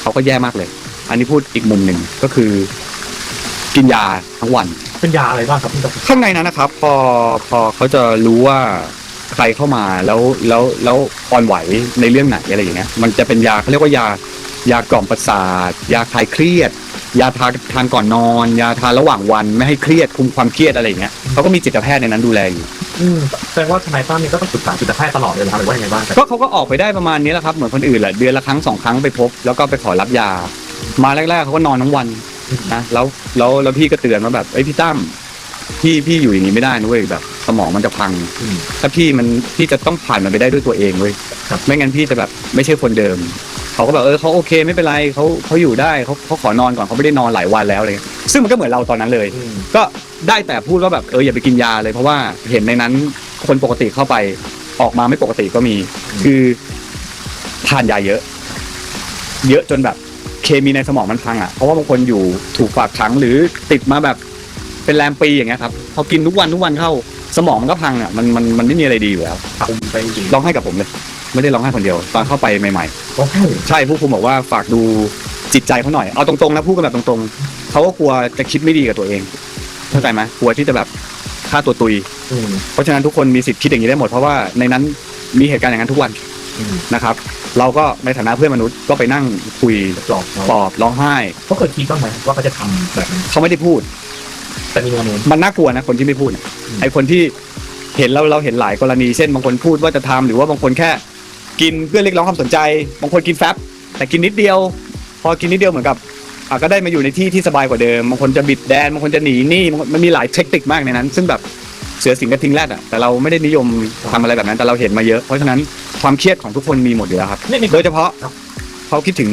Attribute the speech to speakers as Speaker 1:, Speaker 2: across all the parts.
Speaker 1: เขาก็แย่มากเลย อันนี้พูดอีกมุมหนึ่งก็คือ กินยาทั้งวัน
Speaker 2: เป็นยาอะไรบ้างครับพี่ดร
Speaker 1: ข้างในนั้นนะครับ พอพอเขาจะรู้ว่าใครเข้ามาแล้วแล้วแล้วอ่อนไหวในเรื่องไหนอะไรอย่างเงี้ยมันจะเป็นยาเขาเรียกว่ายายากล่อมประสาท ยาคลายเครียด ยาทาทานก่อนนอน ยาทานระหว่างวันไม่ให้เครียดคุมความเครียดอะไรอย่างเงี้ยเขาก็มีจิตแพทย์ในนั้นดูแลอยู่
Speaker 2: อืมแสดงว่าทนายตั้มนี่ก็ต้องปรึกษาจิตแพทย์ตลอดเลยนะครับหรือว่ายังไงบ้างครับ
Speaker 1: ก็เขาก็ออกไปได้ประมาณนี้แหละครับเหมือนคนอื่นแหละเดือนละครั้งสองครั้งไปพบ แล้วก็ไปขอรับยา มาแรกๆเขาก็นอนทั้งวันนะแล้วแล้วแล้วพี่ก็เตือนว่าแบบเอ้ยพี่ตั้มพี่พี่อยู่อย่างนี้ไม่ได้นะเว้ยแบบ สมองมันจะพัง
Speaker 2: อืม
Speaker 1: ถ้าพี่มันพี่จะต้องผ่านมันไปได้ด้วยตัวเองเว้ย
Speaker 2: ครับ
Speaker 1: ไม่งั้นพี่จะแบบไม่ใช่คนเดิม เขาก็แบบเออเขาโอเคไม่เป็นไรเขาเขาอยู่ได้เขาเขาขอนอนก่อนเขาไม่ได้นอนหลายวันแล้วอะไรเงี้ยซึ่งมันก็เหมือนเราตอนนั้นเลย
Speaker 2: อืม
Speaker 1: ก็ได้แต่พูดว่าแบบเอออย่าไปกินยาเลยเพราะว่าเห็นในนั้นคนปกติเข้าไปออกมาไม่ปกติก็มี คือทานยาเยอะ เยอะจนแบบเคมีในสมองมันพังอะเพราะว่าบางคนอยู่ถูกฝากขังหรือติดมาแบบเป็นแรมปีอย่างเงี้ยครับพอกินทุกวันทุกวันเข้า สมองมันก็พังอะมันมันมันไม่มีอะไรดีอยู่แล้ว
Speaker 2: คุมไปจริง
Speaker 1: ร้องไห้กับผมเลย ไม่ได้ร้องไห้คนเดียว ตอนเข้าไปใหม่
Speaker 2: โอ้โห
Speaker 1: ๆใช่ผู้คุมบอกว่าฝากดูจิตใจเขาหน่อยเอาตรงๆนะพูดกันแบบตรงๆเขาก็กลัวจะคิดไม่ดีกับตัวเองเข้าใจไหมกลัวที่จะแบบฆ่าตัวตุย
Speaker 2: อืม
Speaker 1: เพราะฉะนั้นทุกคนมีสิทธิ์คิดอย่างนี้ได้หมดเพราะว่าในนั้นมีเหตุการณ์อย่างนั้นทุกวัน
Speaker 2: อืม
Speaker 1: นะครับ เราก็ในฐานะเพื่อนมนุษย์ก็ไปนั่งคุย
Speaker 2: ปลอบเขา
Speaker 1: ปลอบร้องไห้
Speaker 2: เขาเคยคิดบ้างไหมว่าเขาจะทำแบบนี้
Speaker 1: เขาไม่ได้พูด
Speaker 2: แต่มีแนวโน้ม
Speaker 1: มันน่ากลัวนะคนที่ไม่พูดเนี่ย
Speaker 2: อืม
Speaker 1: ไอคนที่เห็นเราเราเห็นหลายกรณีเช่นบางคนพูดว่าจะทำหรือว่าบางคนแค่ กินเพื่อเรียกร้องความสนใจบางคนกินแฟบแต่กินนิดเดียว พอกินนิดเดียวเหมือนกับอะก็ได้มาอยู่ในที่ที่สบายกว่าเดิมบางคนจะบิดแดนบางคนจะหนีหนี้บางคนมันมีหลายเทคนิคมากในนั้น ซึ่งแบบเสือสิงกระทิงแรดอะแต่เราไม่ได้นิยมทำอะไรแบบนั้น แต่เราเห็นมาเยอะ เพราะฉะนั้นความเครียดของทุกคนมีหมดอยู่แล้วครับ
Speaker 2: นี่นี่
Speaker 1: โดยเฉพาะเขาคิดถึง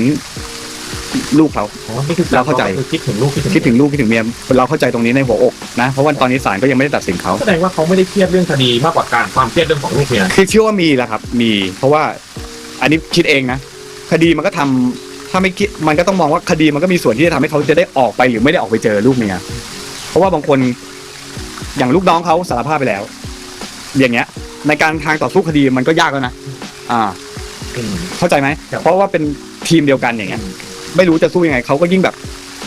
Speaker 1: ลูกเขา
Speaker 2: อ๋อนี่คือ
Speaker 1: เราเข้าใจ
Speaker 2: คือคิดถึงลูกคิดถึง
Speaker 1: คิดถึงลูกคิดถึงเมียเราเข้าใจตรงนี้ในหัวอกนะเพราะว่าตอนนี้ศาลก็ยังไม่ได้ตัดสินเขา
Speaker 2: แสดงว่าเขาไม่ได้เครียดเรื่องคดีมากกว่าการความเครียดเรื่องของลูกเมีย
Speaker 1: คือเชื่อว่ามีแหละครับ มี เพราะว่าอันนี้คิดเองนะคดีมันก็ทำถ้าไม่คิดมันก็ต้องมองว่าคดีมันก็มีส่วนที่จะทำให้เขาจะได้ออกไปหรือไม่ได้ออกไปเจอลูกเมียเพราะว่าบางคนอย่างลูกน้องเขาสารภาพไปแล้ว อย่างเงี้ย ในการทางต่อสู้คดีมันก็ยากแล้วนะอ่า
Speaker 2: อืม
Speaker 1: เข้าใจไหม
Speaker 2: ครับ
Speaker 1: เพราะว่าเป็นทีมเดียวกันอย่างเงี้ย ไม่รู้จะสู้ยังไงเขาก็ยิ่งแบบ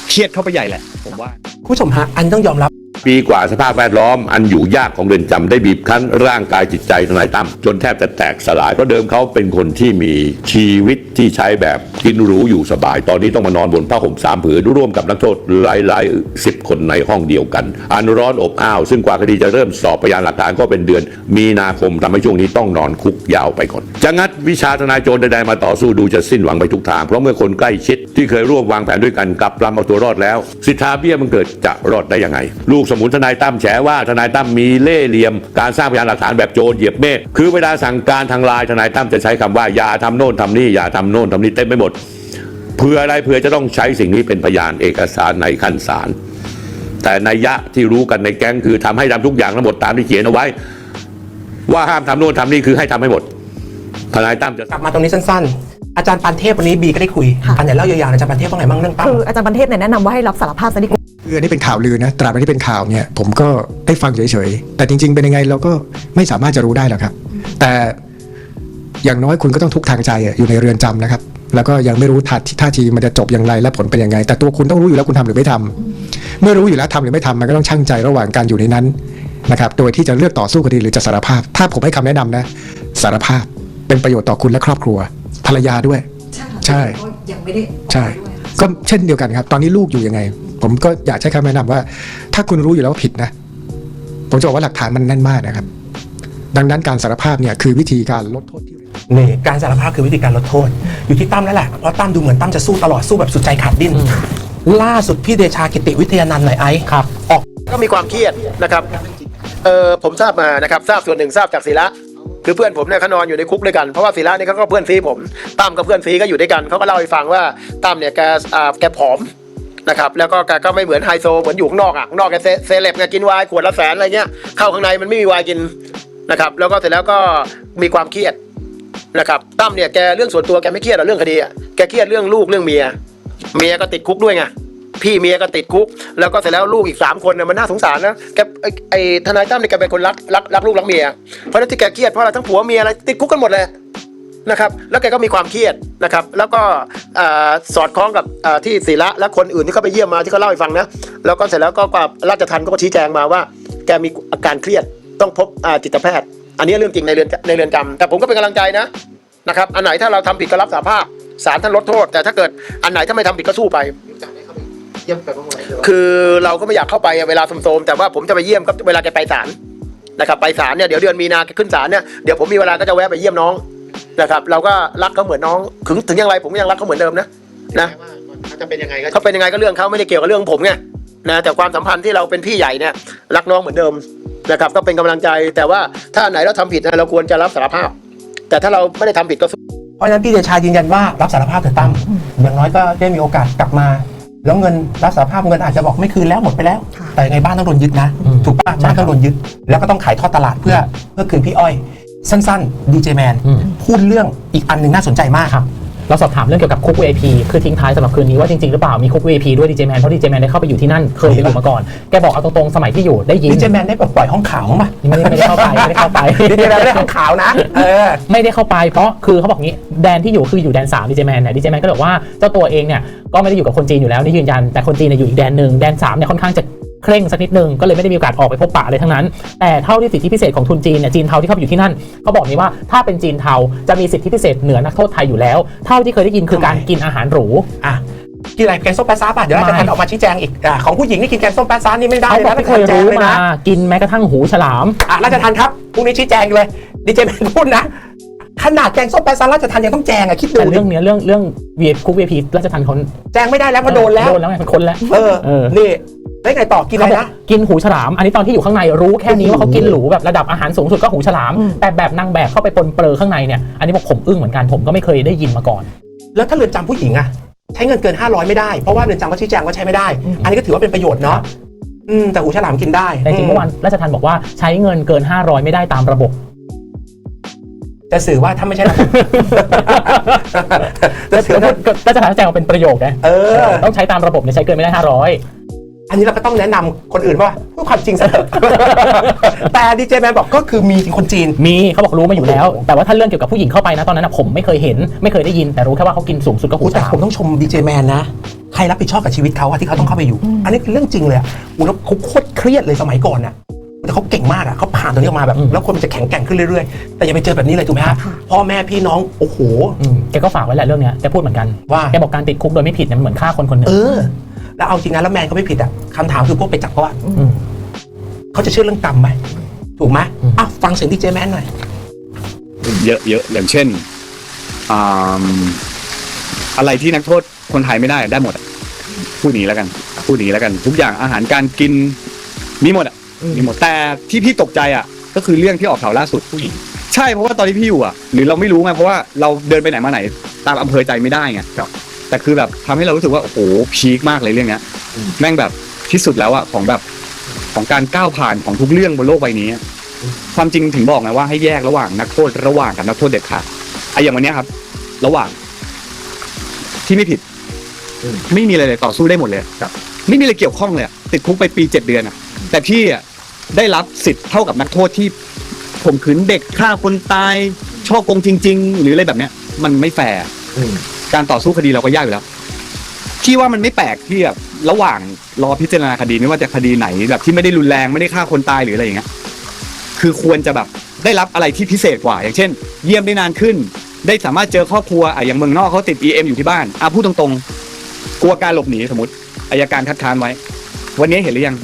Speaker 1: เครียดเข้าไปใหญ่แหละผมว่า
Speaker 3: คุณผู้ชมฮะอันต้องยอมรับ
Speaker 4: ปีกว่าสภาพแวดล้อมอันอยู่ยากของเรือนจำได้บีบคั้นร่างกายจิตใจทนายตั้มจนแทบจะแตกสลาย เพราะเดิมเขาเป็นคนที่มีชีวิตที่ใช้แบบกินหรูอยู่สบาย ตอนนี้ต้องมานอนบนผ้าห่มสามผืนร่วมกับนักโทษหลายๆสิบคนในห้องเดียวกัน อันร้อนอบอ้าว ซึ่งกว่าคดีจะเริ่มสอบพยานหลักฐานก็เป็นเดือน มีนาคมทำให้ช่วงนี้ต้องนอนคุกยาวไปก่อนจะงัดวิชาทนายโจรใดๆมาต่อสู้ดูจะสิ้นหวังไปทุกทางเพราะเมื่อคนใกล้ชิดที่เคยร่วมวางแผนด้วยกันกลับลำเอาตัวรอดแล้ว สิทธาเบี้ยมันเกิดจะรอดได้ยังไง ลูกสมุนทนายตั้มแฉว่าทนายตั้มมีเล่ห์เหลี่ยม การสร้างพยานหลักฐานแบบโจรเหยียบเมฆคือเวลาสั่งการทางไลน์ทนายตั้มจะใช้คำว่าอย่าทำโน่นทำนี่อย่าทำโน่นทำนี่เต็มไปหมดเพื่ออะไรเพื่อจะต้องใช้สิ่งนี้เป็นพยานเอกสารในขั้นศาลแต่นัยยะที่รู้กันในแก๊งคือทำให้ทำทุกอย่างทั้งหมดตามที่เขียนเอาไว้ ว่าห้ามทำโน่นทำนี่คือให้ทำให้หมดทนายตั้มจะ
Speaker 3: กลับมาตรงนี้สั้นๆ อาจารย์ปันเทพวันนี้บีก็ได้คุย
Speaker 5: ค่ะ
Speaker 3: อันไหนเล่ายาวๆอาจารย์ปันเทพว่าไงบ้างเรื่องตั้ม
Speaker 5: คืออาจารย์ประเทศเนี่ยแนะนำว่าให้รับสารภาพซะดีกว่า
Speaker 6: คืออันนี้เป็นข่าวลือนะตราบใดที่เป็นข่าวเนี่ยผมก็ได้ฟังเฉยๆ แต่จริง ๆ เป็นยังไงเราก็ไม่สามารถจะรู้ได้หรอกครับ แต่อย่างน้อยคุณก็ต้องทุกข์ทางใจอะอยู่ในเรือนจำนะครับ แล้วก็ยังไม่รู้ท่าท่าทีมันจะจบอย่างไรและผลเป็นยังไง แต่ตัวคุณต้องรู้อยู่แล้วคุณทำหรือไม่ทำเมื่อรู้อยู่แล้วทำหรือไม่ทำมันก็ต้องชั่งใจระหว่างการอยู่ในนั้นนะครับโดยที่จะเลือกต่อสู้คดีหรือจะสารภาพ ถ้าผมให้คำแนะนำนะสารภาพเป็นประโยชน์ต่อคุณและครอบครัว ภรรยาด้วยใช่
Speaker 5: ยังไม่ได้
Speaker 6: ใช่ ก็เช่นเดียวกันครับ ตอนนี้ลูกอยู่ยังไง ผมก็อยากใช้คำแนะนำว่า ถ้าคุณรู้อยู่แล้วว่าผิดนะ ผมจะบอกว่าหลักฐานมันแน่นมากนะครับ ดังนั้นการสารภาพเนี่ยคือวิธีการลดโทษที่
Speaker 3: นี่การสารภาพคือวิธีการลดโทษ อยู่ที่ตั้มแล้วแหละเพราะตั้มดูเหมือนตั้มจะสู้ตลอดสู้แบบสุดใจขาดดิ้นล่าสุดพี่เดชากิติวิทยานันท์หน่อยไอ้ครับออก
Speaker 7: ก็มีความเครียดนะครับเออผมทราบมานะครับทราบส่วนหนึ่งทราบจากศิระคือเพื่อนผมเนี่ยเขานอนอยู่ในคุกด้วยกันเพราะว่าศิระเนี่ยเขาก็เพื่อนซีผมตั้มกับเพื่อนซีก็อยู่ด้วยกันเขาก็เล่าให้ฟังว่าตั้มเนี่ยแกอ่าแกผอม นะครับแล้วก็แกก็ไม่เหมือนไฮโซเหมือนอยู่ข้างนอกอะข้างนอกแกเซเซเลบไงกินวน์ขวดละแสนอะไรเงี้ยเข้าข้างในมันไม่มีวน์กินนะครับแล้วก็เสร็จแล้วก็มีความเครียดนะครับตั้มเนี่ยแกเรื่องส่วนตัวแกไม่เครียดหรอกเรื่องคดีอะแกเครียดเรื่องลูกเรื่องเมีย เมียก็ติดคุกด้วยไงพี่เมียก็ติดคุก แล้วก็เสร็จแล้วลูกอีกสามคนเนี่ยมันน่าสงสารนะแกไอ้ทนายตั้มเนี่ยแกเป็นคนรักรักรักลูกรักเมียเพราะฉะนั้นที่แกเครียดเพราะอะไรทั้งผัวเมียอะไรติดคุกกันหมดเลย นะครับแล้วแกก็มีความเครียดนะครับแล้วก็อ่าสอดคล้องกับอ่าที่ศิระและคนอื่นที่เขาไปเยี่ยมมาที่เขาเล่าให้ฟังนะแล้วก็เสร็จแล้วก็กับราชทันก็ชี้แจงมาว่า แกมีอาการเครียดต้องพบอ่าจิตแพทย์ อันนี้เรื่องจริงในเรือนในเรือนจำแต่ผมก็เป็นกำลังใจนะนะครับอันไหนถ้าเราทำผิดก็รับสาภาพศาลท่านลดโทษ แต่ถ้าเกิดอันไหนถ้าไม่ทำผิดก็สู้ไปคือเราก็ไม่อยากเข้าไปอะเวลาโสมๆแต่ว่าผมจะไปเยี่ยมก็เวลาแกไปศาลนะครับไปศาลเนี่ยเดี๋ยวเดือนมีนาแกขึ้นศาลเนี่ยเดี๋ยวผมมีเวลาก็จะแวะไปเยี่ยมน้อง นะครับเราก็รักเขาเหมือนน้องถึงถึงอย่างไรผมก็ยังรักเขาเหมือนเดิมนะนะ
Speaker 8: เขาจะเป็นยังไงก็
Speaker 7: เขาเป็นยังไงก็เรื่องเขาไม่ได้เกี่ยวกับเรื่องผมไงนะแต่ความสัมพันธ์ที่เราเป็นพี่ใหญ่เนี่ยรักน้องเหมือนเดิมนะครับก็เป็นกำลังใจ แต่ว่าถ้าอันไหนเราทำผิดนะเราควรจะรับสารภาพ แต่ถ้าเราไม่ได้ทำผิดก็
Speaker 3: เพราะฉะนั้นพี่เดชายืนยันว่ารับสารภาพเถอะตั้มอย่างน้อยก็ได้มีโอกาสกลับมา แล้วเงินรับสารภาพเงินอาจจะบอกไม่คืนแล้วหมดไปแล้ว
Speaker 5: ค่ะ
Speaker 3: แต่ยังไงบ้านต้องโดนยึดนะ
Speaker 2: อืม
Speaker 3: ถูกป่ะบ้านต้องโดนยึด แล้วก็ต้องขายทอดตลาดเพื่อเพื่อคืนพี่อ้อย สั้นๆดีเจแมน
Speaker 2: อืม
Speaker 3: พูดเรื่องอีกอันหนึ่งน่าสนใจมาก
Speaker 2: ครับเราสอบถามเรื่องเกี่ยวกับคุก VIP คือทิ้งท้ายสำหรับคืนนี้ว่าจริงๆหรือเปล่ามีคุก VIP ด้วยดีเจแมนเพราะดีเจแมนได้เข้าไปอยู่ที่นั่นเคยไปอยู่มาก่อน แกบอกเอาตรงๆสมัยที่อยู่ได้ยิน
Speaker 3: ดีเจแมนได้ปล่อยห้องข่าวมั้ย
Speaker 2: ไม่ได้ไม่ได้เข้าไปไม่ได้เข้าไป
Speaker 3: ดีเจแมนได้ห้องข่าวนะ เออ
Speaker 2: ไม่ได้เข้าไปเพราะคือเขาบอกงี้แดนที่อยู่คืออยู่แดน3ดีเจแมนเนี่ยดีเจแมนก็บอกว่าเจ้าตัวเองเนี่ยก็ไม่ได้อยู่กับคนจีนอยู่แล้วนี่ยืนยันแต่คนจีนเนี่ยอยู่อีกแดนหนึ่งแดน3เนี่ยค่อนข้างจะ เคร่งสักนิดนึงก็เลยไม่ได้มีโอกาสออกไปพบปะอะไรทั้งนั้น แต่เท่าที่สิทธิพิเศษของทุนจีนเนี่ยจีนเทาที่เข้าไปอยู่ที่นั่นเขาบอกนี้ว่าถ้าเป็นจีนเทาจะมีสิทธิพิเศษเหนือนักโทษไทยอยู่แล้ว เท่าที่เคยได้ยินคือการ
Speaker 3: ทำไม
Speaker 2: กินอาหารหรู
Speaker 3: อะกินอะไรแกงส้มแปะซาป่ะเดี๋ยวราชทันออกมาชี้แจงอีกอะของผู้หญิงนี่กินแกงส้มแปะซานี่ไม่ได้
Speaker 2: เขา
Speaker 3: เลย
Speaker 2: บอก
Speaker 3: นะ
Speaker 2: ที่เคย
Speaker 3: ราชทันแจง
Speaker 2: รู้
Speaker 3: เลย
Speaker 2: มา
Speaker 3: นะ
Speaker 2: กินแม้กระทั่งหูฉลาม
Speaker 3: อะราชทันครับพรุ่งนี้ชี้แจงเลยดีเจแมนพูดนะขนาดแกงส้มแปะซาราชทันยังต้องแจงอะคิดดู
Speaker 2: แต่
Speaker 3: ดิ
Speaker 2: เรื่องเนี้ยเรื่องเรื่อง VIP คุก VIP ราชทันเขา
Speaker 3: แจงไม่ได้แล้วเพราะโดนแล้ว
Speaker 2: โดนแล้วไงมันคนแล้ว
Speaker 3: เออ
Speaker 2: เออ
Speaker 3: นี่ ได้ไงต่อกินอะไร
Speaker 2: เขาบอก
Speaker 3: นะ
Speaker 2: กินหูฉลาม อันนี้ตอนที่อยู่ข้างในรู้แค่นี้
Speaker 3: โอ้โห
Speaker 2: ว่าเขากินหรูแบบระดับอาหารสูงสุดก็หูฉลาม
Speaker 5: อืม
Speaker 2: แต่แบบนางแบบเข้าไปปนเปลือข้างในเนี่ยอันนี้บอกผมอึ้งเหมือนกันผมก็ไม่เคยได้ยินมาก่อน
Speaker 3: แล้วถ้าเรือนจำผู้หญิงอะใช้เงินเกิน 500 ไม่ได้เพราะว่าเรือนจำเขาชี้แจงว่าใช้ไม่ได้ อันนี้ก็ถือว่าเป็นประโยชน์เนาะอืมแต่หูฉลามกินได้
Speaker 2: แต่จริงๆเมื่อวานราชทันบอกว่าใช้เงินเกิน 500 ไม่ได้ตามระบบ
Speaker 3: จะสื่อว่าถ้าไม่ใช่ระบบจะสื่อว่า
Speaker 2: ราชทันแจ้งว่าเป็นประโยคนะ
Speaker 3: เออ
Speaker 2: ต้องใช้ตามระบบเนี่ยใช้เกินไม่ได้
Speaker 3: อันนี้เราก็ต้องแนะนำคนอื่นว่าพูดความจริงซะเถอะ แต่ดีเจแมนบอกก็คือมีคนจีน
Speaker 2: 500มีเขาบอกรู้มาอยู่แล้ว แต่ว่าถ้าเรื่องเกี่ยวกับผู้หญิงเข้าไปนะตอนนั้นนะผมไม่เคยเห็น ไม่เคยได้ยินแต่รู้แค่ว่าเขากินสูงสุดก็หู
Speaker 3: โอ้
Speaker 2: ฉ
Speaker 3: แต่
Speaker 2: ลาม
Speaker 3: ผมต้องชมดีเจแมนนะ ใครรับผิดชอบกับชีวิตเขาอะที่เขาต้องเข้าไปอยู่ อันนี้เป็นเรื่องจริงเลยอะโอ้แล้วเขาโคตรเครียดเลยสมัยก่อนอะแต่เขาเก่งมากอะเขาผ่านตรงนี้ออกมาแบบ
Speaker 2: อืม
Speaker 3: แล้วคนมันจะแข็งแกร่งขึ้นเรื่อยๆ แต่อย่าไปเจอแบบนี้เลยถูกไหมฮะพ่อแม่พี่น้องโอ้โห
Speaker 2: อืมแกก็ฝากไว้แหละเรื่องเนี้ยแกพูดเหมือนกัน
Speaker 3: ว่า
Speaker 2: แกบอกการติดคุกโดยไม่ผิดเนี่ยมันเหมือนฆ่าคนคนหนึ่ง
Speaker 3: เออ แล้วเอาจริงนะแล้วแมนก็ไม่ผิดอะคำถามคือพวกไปจับเขาอะ
Speaker 2: ม
Speaker 3: เขาจะเชื่อเรื่องกรรมไหมถูกไหม
Speaker 2: อืม
Speaker 3: อ้าวฟังเสียงดีเจแมนหน่อย
Speaker 1: เยอะเยอะอย่างเช่นอ่าอะไรที่นักโทษคนไทยไม่ได้ได้หมดอะพูดอย่างนี้แล้วกันพูดอย่างนี้แล้วกัน ทุกอย่างอาหารการกินมีหมดอะมีหมดแต่ที่พี่ตกใจอะ ก็คือเรื่องที่ออกข่าวล่าสุดผู้หญิงใช่เพราะว่าตอนที่พี่อยู่อะหรือเราไม่รู้ไงเพราะว่าเราเดินไปไหนมาไหน ตามอำเภอใจไม่ได้ไง แต่คือแบบทำให้เรารู้สึกว่าโอ้โหพีคมากเลยเรื่องเนี้ยแม่งแบบที่สุดแล้วอะของแบบของการก้าวผ่านของทุกเรื่องบนโลกใบนี้อะความจริงถึงบอกไงว่าให้แยกระหว่างนักโทษระหว่างกับนักโทษเด็ดขาดไอ้อย่างวันเนี้ยครับ ระหว่าง ที่ไม่ผิด ไม่มีอะไรเลยต่อสู้ได้หมดเลยครับไม่มีอะไรเกี่ยวข้องเลยอะติดคุกไปปีเจ็ดเดือนอะแต่พี่อะได้รับสิทธิ์เท่ากับนักโทษที่ข่มขืนเด็กฆ่าคนตายช่อโกงจริง ๆ หรืออะไรแบบเนี้ย มันไม่แฟร์ อะการต่อสู้คดีเราก็ยากอยู่แล้วพี่ว่ามันไม่แปลกที่แบบระหว่างรอพิจารณาคดีไม่ว่าจะคดีไหนแบบที่ไม่ได้รุนแรงไม่ได้ฆ่าคนตายหรืออะไรอย่างเงี้ยคือควรจะแบบได้รับอะไรที่พิเศษกว่า อย่างเช่น เยี่ยมได้นานขึ้น ได้สามารถเจอครอบครัวอะอย่างเมืองนอกเขาติด EM อยู่ที่บ้านอะพูดตรงๆ กลัวการหลบหนีสมมติอายการคัดค้านไว้ วันนี้เห็นหรือยัง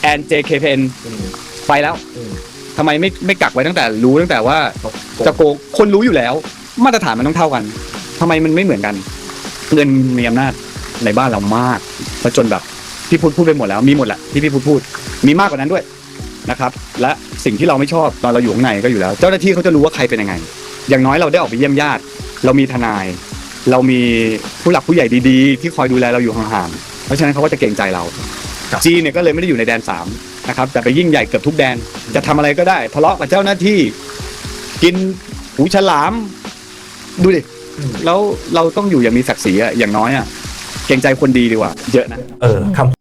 Speaker 1: แอน JKPN ไปแล้วทำไมไม่ไม่กักไว้ตั้งแต่รู้ตั้งแต่ว่าจะโกงคนรู้อยู่แล้ว มาตรฐานมันต้องเท่ากัน ทำไมมันไม่เหมือนกัน เงินมีอำนาจในบ้านเรามากแล้วจนแบบพี่พูดพูดไปหมดแล้วมีหมดแหละที่พี่พูดพูด มีมากกว่านั้นด้วยนะครับ และสิ่งที่เราไม่ชอบตอนเราอยู่ข้างในก็อยู่แล้ว เจ้าหน้าที่เขาจะรู้ว่าใครเป็นยังไง อย่างน้อยเราได้ออกไปเยี่ยมญาติ เรามีทนาย เรามีผู้หลักผู้ใหญ่ดีๆ ที่คอยดูแลเราอยู่ห่างๆเพราะฉะนั้นเขาก็จะเกรงใจเราจีนเนี่ยก็เลยไม่ได้อยู่ในแดนสามนะครับแต่ไปยิ่งใหญ่เกือบทุกแดนจะทำอะไรก็ได้ทะเลาะกับเจ้าหน้าที่ กินหูฉลาม ดูดิ แล้วเราต้องอยู่อย่างมีศักดิ์ศรีอะอย่างน้อยอะเกรงใจคนดีดีกว่า เยอะนะ
Speaker 3: เออคำ